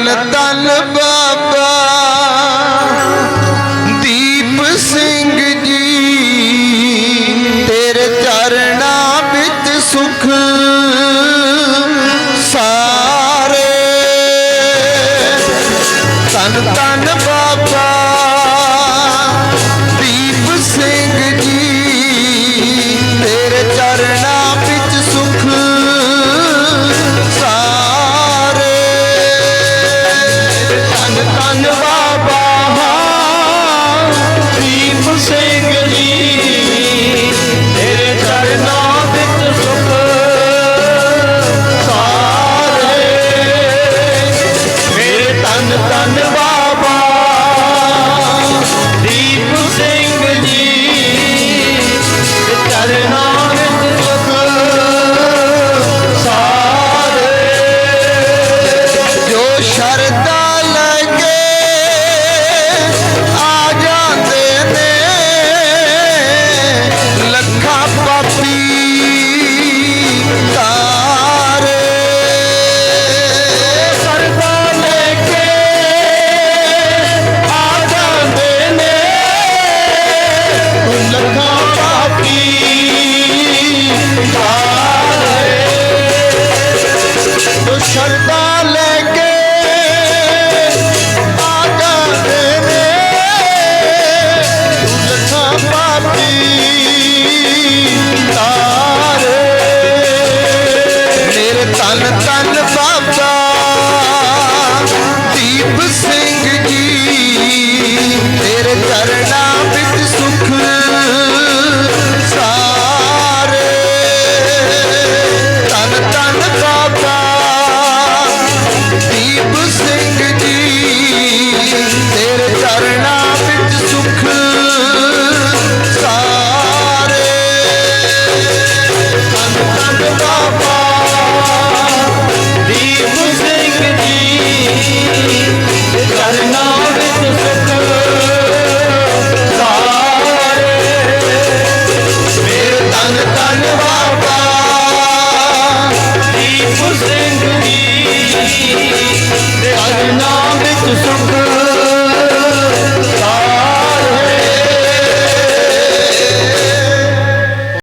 ਧਨ ਧਨ ਬਾਬਾ। ਦੀਪ ਸਿੰਘ ਜੀ ਤੇਰੇ ਚਰਨਾ ਵਿੱਚ ਸੁਖ Shut up. ਕਰਨਾ ਵਿੱਚ ਸੁਖ, ਸਾਰੇ ਤਨ ਤਨ ਬਾਬਾ ਦੀਪ ਸਿੰਘ ਜੀ, ਤੇਰੇ ਚਰਨਾ ਵਿੱਚ ਸੁਖ, ਸਾਰੇ ਤਨ ਤਨ ਬਾਬਾ ਦੀਪ ਸਿੰਘ ਜੀ ਚਰਨਾ